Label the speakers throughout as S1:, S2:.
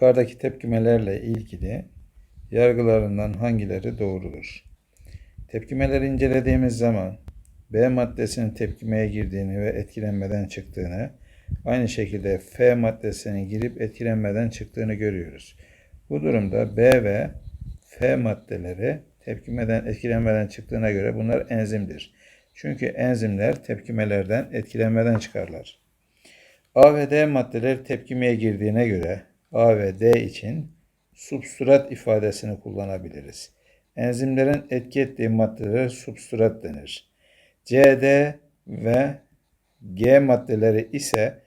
S1: Yukarıdaki tepkimelerle ilgili yargılarından hangileri doğrudur? Tepkimeleri incelediğimiz zaman B maddesinin tepkimeye girdiğini ve etkilenmeden çıktığını, aynı şekilde F maddesinin girip etkilenmeden çıktığını görüyoruz. Bu durumda B ve F maddeleri tepkimeden etkilenmeden çıktığına göre bunlar enzimdir. Çünkü enzimler tepkimelerden etkilenmeden çıkarlar. A ve D maddeleri tepkimeye girdiğine göre A ve D için substrat ifadesini kullanabiliriz. Enzimlerin etki ettiği maddelere substrat denir. C, D ve G maddeleri ise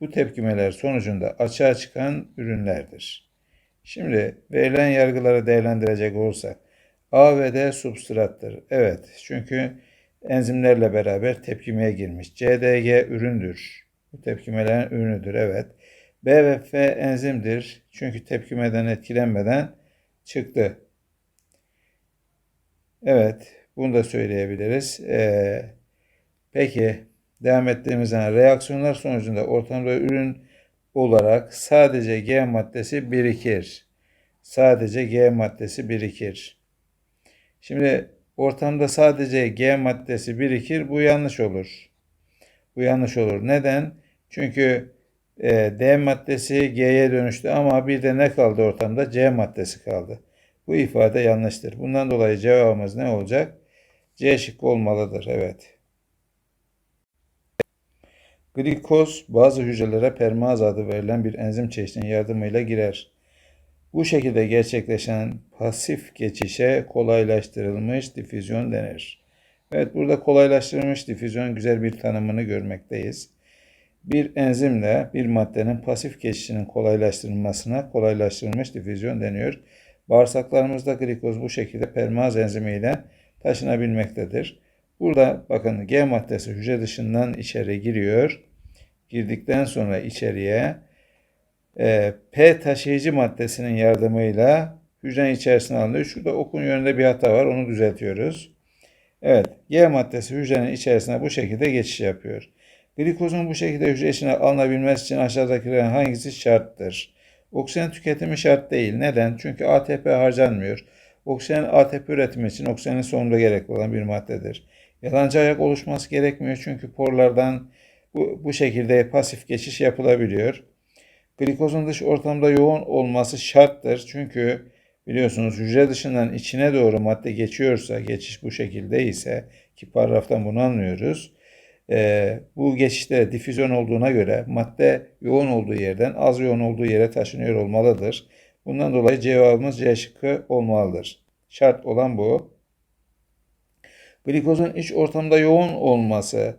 S1: bu tepkimeler sonucunda açığa çıkan ürünlerdir. Şimdi verilen yargıları değerlendirecek olursak A ve D substrattır. Evet çünkü enzimlerle beraber tepkimeye girmiş. CDG üründür. Bu tepkimelerin ürünüdür. Evet. B ve F enzimdir. Çünkü tepkimeden etkilenmeden çıktı. Evet. Bunu da söyleyebiliriz. Ee, peki devam ettiğimiz zaman reaksiyonlar sonucunda ortamda ürün olarak sadece G maddesi birikir. Sadece G maddesi birikir. Şimdi ortamda sadece G maddesi birikir. Bu yanlış olur. Bu yanlış olur. Neden? Çünkü e, D maddesi G'ye dönüştü ama bir de ne kaldı ortamda? C maddesi kaldı. Bu ifade yanlıştır. Bundan dolayı cevabımız ne olacak? C şıkkı olmalıdır. Evet. Glikoz bazı hücrelere permaz adı verilen bir enzim çeşidinin yardımıyla girer. Bu şekilde gerçekleşen pasif geçişe kolaylaştırılmış difüzyon denir. Evet burada kolaylaştırılmış difüzyon güzel bir tanımını görmekteyiz. Bir enzimle bir maddenin pasif geçişinin kolaylaştırılmasına kolaylaştırılmış difüzyon deniyor. Bağırsaklarımızda glikoz bu şekilde permaz enzimiyle taşınabilmektedir. Burada bakın G maddesi hücre dışından içeri giriyor. Girdikten sonra içeriye e, P taşıyıcı maddesinin yardımıyla hücrenin içerisine alınıyor. Şurada okun yönünde bir hata var. Onu düzeltiyoruz. Evet. G maddesi hücrenin içerisine bu şekilde geçiş yapıyor. Glikozun bu şekilde hücre içine alınabilmesi için aşağıdakilerin hangisi şarttır? Oksijen tüketimi şart değil. Neden? Çünkü ATP harcanmıyor. Oksijen ATP üretimi için oksijenin sonunda gerekli olan bir maddedir. Yalancı ayak oluşması gerekmiyor çünkü porlardan bu, bu şekilde pasif geçiş yapılabiliyor. Glikozun dış ortamda yoğun olması şarttır. Çünkü biliyorsunuz hücre dışından içine doğru madde geçiyorsa, geçiş bu şekilde ise ki paragraftan bunu anlıyoruz. E, bu geçişte difüzyon olduğuna göre madde yoğun olduğu yerden az yoğun olduğu yere taşınıyor olmalıdır. Bundan dolayı cevabımız C şıkkı olmalıdır. Şart olan bu. Glikozun iç ortamda yoğun olması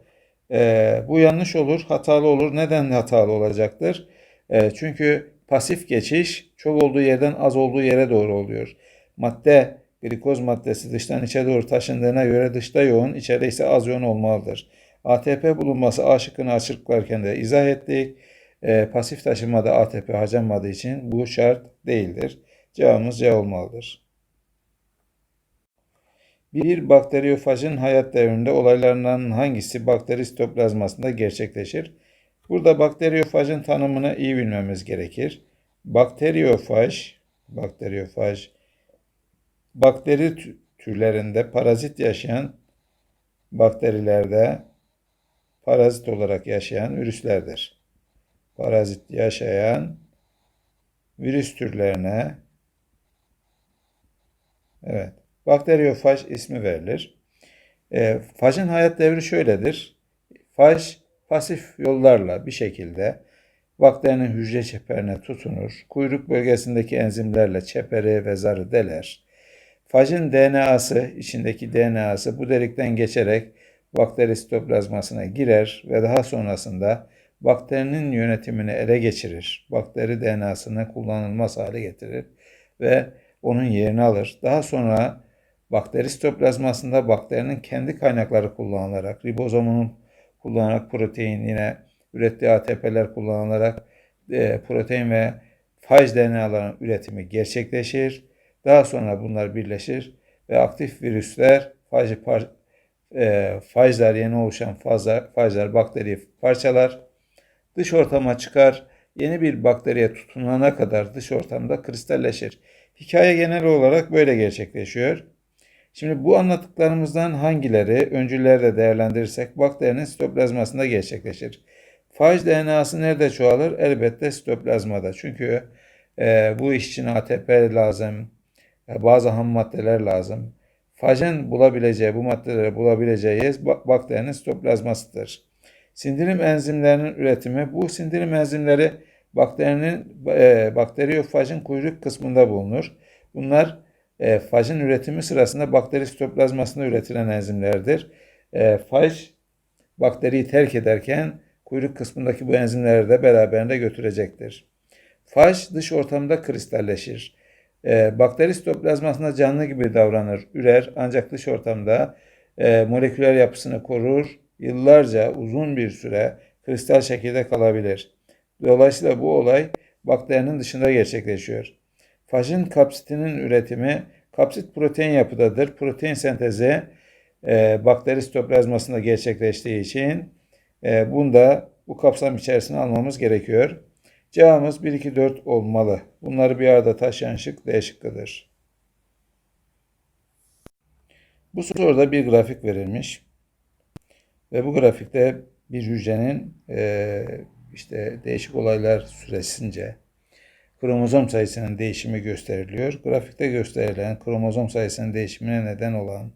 S1: e, bu yanlış olur, hatalı olur. Neden hatalı olacaktır? E, çünkü pasif geçiş çok olduğu yerden az olduğu yere doğru oluyor. Madde, glikoz maddesi dıştan içe doğru taşındığına göre dışta yoğun, içeride ise az yoğun olmalıdır. ATP bulunması A şıkkını açıklarken de izah ettik. E, pasif taşımada ATP harcanmadığı için bu şart değildir. Cevabımız C olmalıdır. Bir bakteriyofajın hayat devrinde olaylarından hangisi bakteri sitoplazmasında gerçekleşir? Burada bakteriyofajın tanımını iyi bilmemiz gerekir. Bakteriyofaj, bakteriyofaj, bakteri türlerinde parazit yaşayan bakterilerde parazit olarak yaşayan virüslerdir. Parazit yaşayan virüs türlerine evet bakteriyofaj ismi verilir. E, fajın hayat devri şöyledir. Faj pasif yollarla bir şekilde bakterinin hücre çeperine tutunur. Kuyruk bölgesindeki enzimlerle çeperi ve zarı deler. Fajın DNA'sı, içindeki DNA'sı bu delikten geçerek bakteri sitoplazmasına girer ve daha sonrasında bakterinin yönetimini ele geçirir. Bakteri DNA'sını kullanılmaz hale getirir ve onun yerini alır. Daha sonra bakteri sitoplazmasında bakterinin kendi kaynakları kullanılarak, ribozomunun kullanarak protein yine ürettiği ATP'ler kullanılarak e, protein ve faj DNA'ların üretimi gerçekleşir. Daha sonra bunlar birleşir ve aktif virüsler faj, par, e, fajlar yeni oluşan fazlar, fajlar bakteriyi parçalar. Dış ortama çıkar. yeni bir bakteriye tutunana kadar dış ortamda kristalleşir. Hikaye genel olarak böyle gerçekleşiyor. Şimdi bu anlattıklarımızdan hangileri öncüllerde değerlendirirsek bakterinin sitoplazmasında gerçekleşir. Faj DNA'sı nerede çoğalır? Elbette sitoplazmada. Çünkü e, bu iş için ATP lazım, e, bazı ham maddeler lazım. Fajın bulabileceği, bu maddeleri bulabileceği yer bakterinin sitoplazmasıdır. Sindirim enzimlerinin üretimi, bu sindirim enzimleri bakterinin e, bakteriyofajın kuyruk kısmında bulunur. Bunlar e, fajın üretimi sırasında bakteri sitoplazmasında üretilen enzimlerdir. E, faj bakteriyi terk ederken kuyruk kısmındaki bu enzimleri de beraberinde götürecektir. Faj dış ortamda kristalleşir. E, bakteri sitoplazmasında canlı gibi davranır, ürer ancak dış ortamda e, moleküler yapısını korur, yıllarca uzun bir süre kristal şekilde kalabilir. Dolayısıyla bu olay bakterinin dışında gerçekleşiyor. Fajın kapsitinin üretimi kapsit protein yapıdadır. Protein sentezi e, bakteri gerçekleştiği için e, bunu da bu kapsam içerisine almamız gerekiyor. Cevabımız 1, 2, 4 olmalı. Bunları bir arada taşıyan şık D şıkkıdır. Bu soruda bir grafik verilmiş. Ve bu grafikte bir hücrenin e, işte değişik olaylar süresince kromozom sayısının değişimi gösteriliyor. Grafikte gösterilen kromozom sayısının değişimine neden olan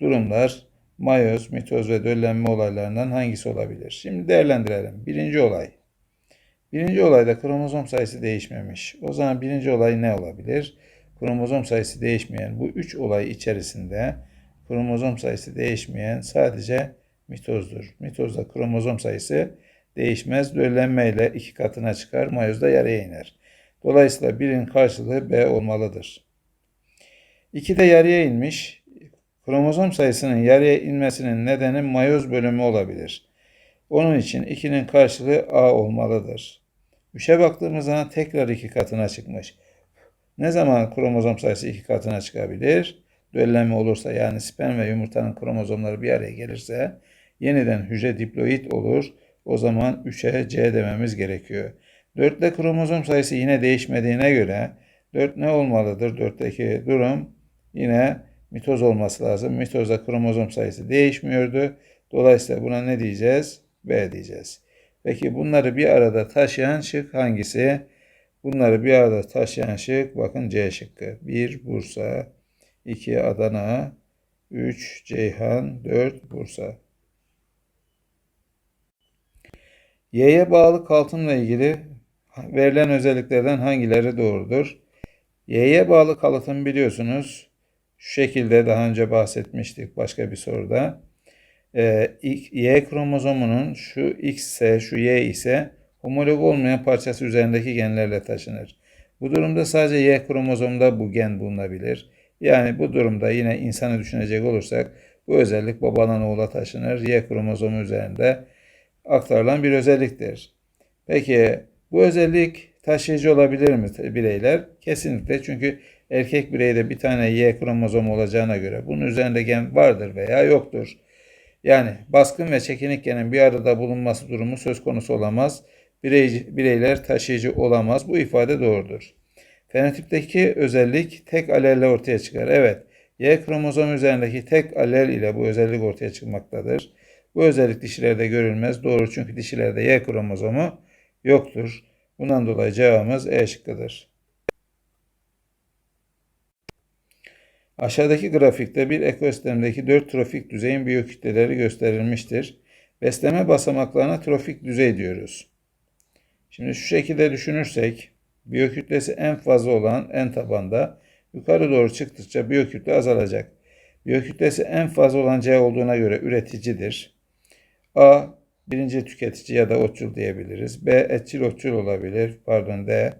S1: durumlar mayoz, mitoz ve döllenme olaylarından hangisi olabilir? Şimdi değerlendirelim. Birinci olay. Birinci olayda kromozom sayısı değişmemiş. O zaman birinci olay ne olabilir? Kromozom sayısı değişmeyen bu üç olay içerisinde kromozom sayısı değişmeyen sadece mitozdur. Mitozda kromozom sayısı değişmez. Döllenme ile iki katına çıkar. Mayozda yarıya iner. Dolayısıyla birin karşılığı B olmalıdır. 2 de yarıya inmiş. Kromozom sayısının yarıya inmesinin nedeni mayoz bölümü olabilir. Onun için 2'nin karşılığı A olmalıdır. 3'e baktığımız zaman tekrar iki katına çıkmış. Ne zaman kromozom sayısı iki katına çıkabilir? Döllenme olursa yani sperm ve yumurtanın kromozomları bir araya gelirse yeniden hücre diploid olur. O zaman 3'e C dememiz gerekiyor. 4'te kromozom sayısı yine değişmediğine göre 4 ne olmalıdır? 4'teki durum yine mitoz olması lazım. Mitozda kromozom sayısı değişmiyordu. Dolayısıyla buna ne diyeceğiz? B diyeceğiz. Peki bunları bir arada taşıyan şık hangisi? Bunları bir arada taşıyan şık bakın C şıkkı. 1 Bursa, 2 Adana, 3 Ceyhan, 4 Bursa. Y'ye bağlı kalıtımla ilgili verilen özelliklerden hangileri doğrudur? Y'ye bağlı kalıtım biliyorsunuz. Şu şekilde daha önce bahsetmiştik başka bir soruda. Ee, y kromozomunun şu X ise şu Y ise homolog olmayan parçası üzerindeki genlerle taşınır. Bu durumda sadece Y kromozomda bu gen bulunabilir. Yani bu durumda yine insanı düşünecek olursak bu özellik babadan oğula taşınır. Y kromozomu üzerinde aktarılan bir özelliktir. Peki bu özellik taşıyıcı olabilir mi bireyler? Kesinlikle çünkü erkek bireyde bir tane Y kromozomu olacağına göre bunun üzerinde gen vardır veya yoktur. Yani baskın ve çekinik genin bir arada bulunması durumu söz konusu olamaz. Birey, bireyler taşıyıcı olamaz. Bu ifade doğrudur. Fenotipteki özellik tek alelle ortaya çıkar. Evet, Y kromozomu üzerindeki tek alel ile bu özellik ortaya çıkmaktadır. Bu özellik dişilerde görülmez. Doğru çünkü dişilerde Y kromozomu yoktur. Bundan dolayı cevabımız E şıkkıdır. Aşağıdaki grafikte bir ekosistemdeki dört trofik düzeyin biyokütleleri gösterilmiştir. Besleme basamaklarına trofik düzey diyoruz. Şimdi şu şekilde düşünürsek biyokütlesi en fazla olan en tabanda yukarı doğru çıktıkça biyokütle azalacak. Biyokütlesi en fazla olan C olduğuna göre üreticidir. A birinci tüketici ya da otçul diyebiliriz. B etçil otçul olabilir. Pardon D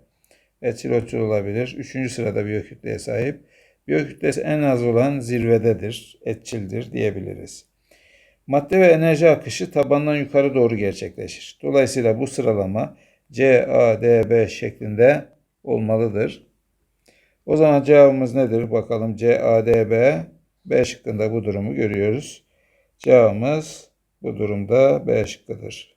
S1: etçil otçul olabilir. Üçüncü sırada biyokütleye sahip. Biyokütlesi en az olan zirvededir, etçildir diyebiliriz. Madde ve enerji akışı tabandan yukarı doğru gerçekleşir. Dolayısıyla bu sıralama C, A, D, B şeklinde olmalıdır. O zaman cevabımız nedir? Bakalım C, A, D, B. B şıkkında bu durumu görüyoruz. Cevabımız bu durumda B şıkkıdır.